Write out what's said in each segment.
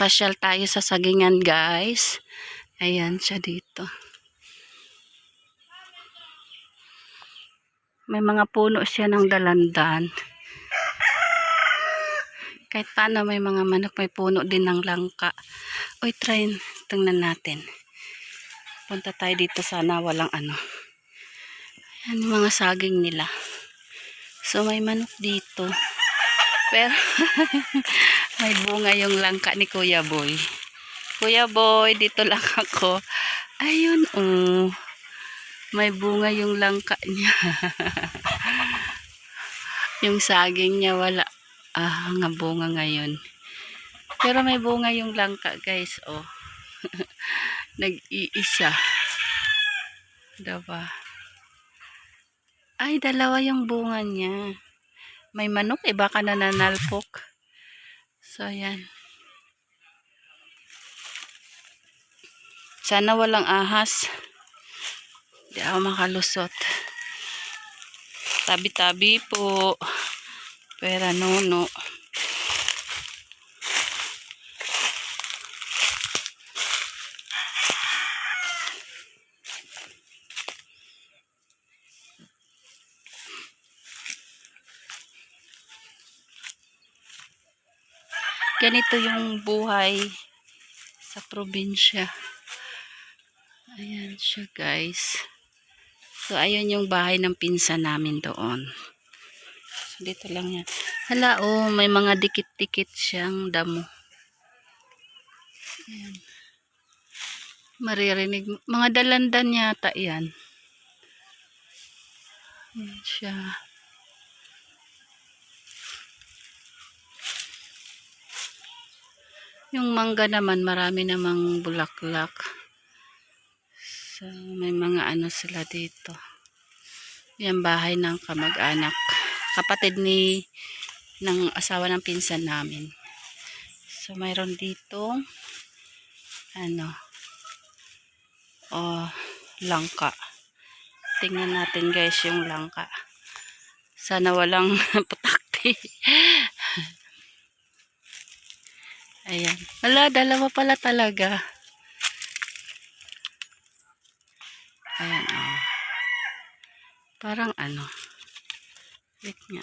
Pasyal tayo sa sagingan guys. Ayan siya dito. May mga puno siya ng dalandan. Kahit paano may mga manok, may puno din ng langka. Uy, try, tingnan natin. Punta tayo dito sana walang ano. Ayan mga saging nila. So may manok dito. Pero may bunga yung langka ni Kuya Boy. Kuya Boy, dito lang ako. Ayun, oh. May bunga yung langka niya. yung saging niya wala. Ah, nga bunga ngayon. Pero may bunga yung langka, guys, oh. Nag-iisa. Diba? Ay, dalawa yung bunga niya. May manok, eh baka nananalpok. So, ayan. Sana walang ahas. Hindi ako makalusot. Tabi-tabi po. Pera nuno. Ganito yung buhay sa probinsya. Ayan siya guys. So, ayun yung bahay ng pinsan namin doon. So, dito lang yan. Hala, oh, may mga dikit-dikit siyang damo. Ayan. Maririnig. Mga dalandan yata yan. Ayan siya. Yung mangga naman, marami namang bulaklak. So, may mga ano sila dito. Yan bahay ng kamag-anak. Kapatid ni ng asawa ng pinsan namin. So, mayroon dito ano oh, langka. Tingnan natin guys yung langka. Sana walang putakti. Ayan. Wala, dalawa pala talaga. Ayan, oh. Parang ano. Wait nga.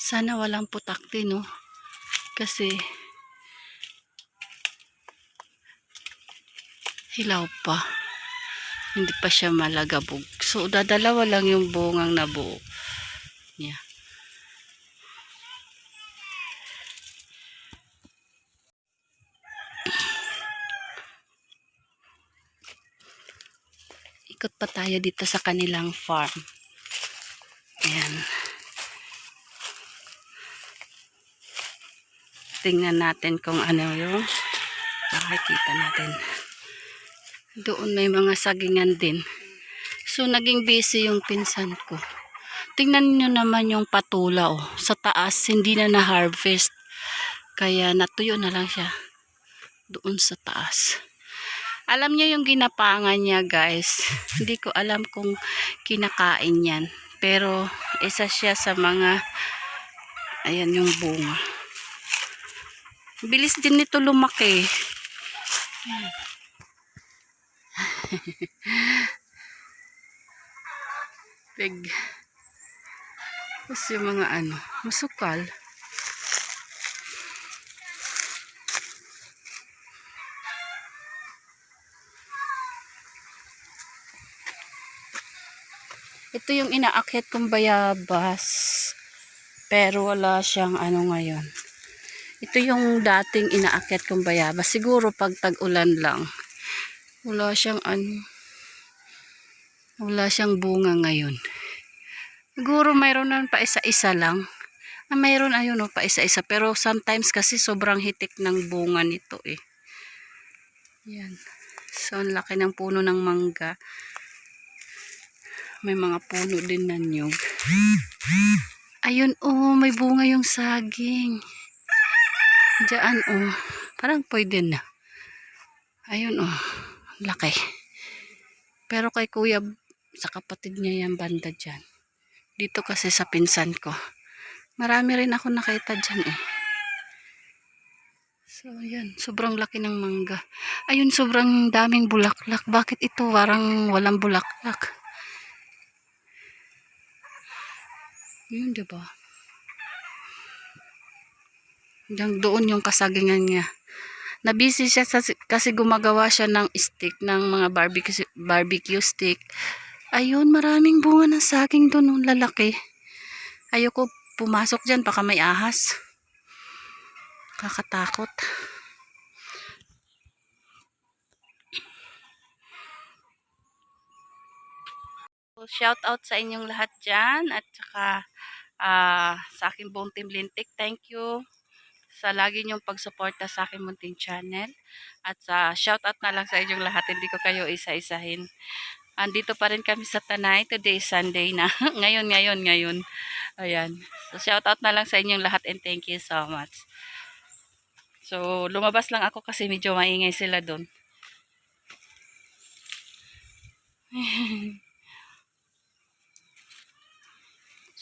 Sana walang putakti, no? Kasi, hilaw pa. Hindi pa siya malagabog. So, dadalawa lang yung bungang nabuo. Ikot pa tayo dito sa kanilang farm. Ayan. Tingnan natin kung ano yung makikita natin. Doon may mga sagingan din. So, naging busy yung pinsan ko. Tingnan nyo naman yung patula, oh. Sa taas, hindi na na-harvest. Kaya natuyo na lang siya. Doon sa taas. Alam niya yung ginapangan niya, guys. Hindi ko alam kung kinakain yan. Pero, isa siya sa mga ayan yung bunga. Bilis din nito lumaki. Peg. Tapos yung mga ano, masukal. Ito yung inaakyat kong bayabas. Pero wala siyang ano ngayon. Ito yung dating inaakyat kong bayabas. Siguro pag tag-ulan lang. Wala siyang ano. Wala siyang bunga ngayon. Siguro mayroon na pa isa-isa lang. Ah, mayroon ayun no, pa isa-isa. Pero sometimes kasi sobrang hitik ng bunga nito eh. Yan. So, ang laki ng puno ng mangga. May mga puno din na nyug. Ayun, oh, may bunga yung saging. Diyan, oh. Parang pwede na. Ayun, oh. Laki. Pero kay kuya, sa kapatid niya yan banda dyan. Dito kasi sa pinsan ko. Marami rin ako nakita dyan, eh. So, yan. Sobrang laki ng mangga. Ayun, sobrang daming bulaklak. Bakit ito parang walang bulaklak? Yun, diba? Hanggang doon yung kasagingan niya. Nabisi siya sa, kasi gumagawa siya ng stick, ng mga barbecue, barbecue stick. Ayun, maraming bunga ng saging doon, ang lalaki. Ayoko pumasok dyan, baka may ahas. Kakatakot. So, shout out sa inyong lahat dyan at saka ah, sa aking buong team Lintik. Thank you sa lagi niyong pagsuporta sa aking munting channel. At sa shout out na lang sa inyong lahat, hindi ko kayo isa-isahin. Andito pa rin kami sa Tanay. Today is Sunday na. ngayon, ngayon, ngayon. Ayan. So shout out na lang sa inyong lahat and thank you so much. So lumabas lang ako kasi medyo maingay sila doon.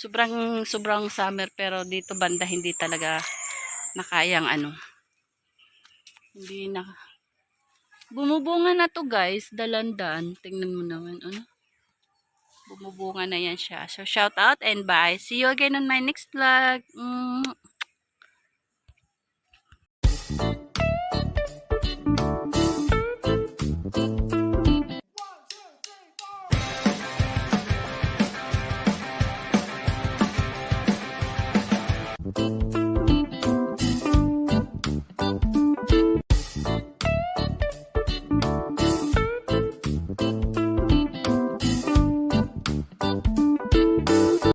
Sobrang sobrang summer pero dito banda hindi talaga nakayang ano. Hindi na Bumubunga na to guys, dalandan. Tingnan mo naman ano. Bumubunga na yan siya. So shout out and bye. See you again on my next vlog. Mm.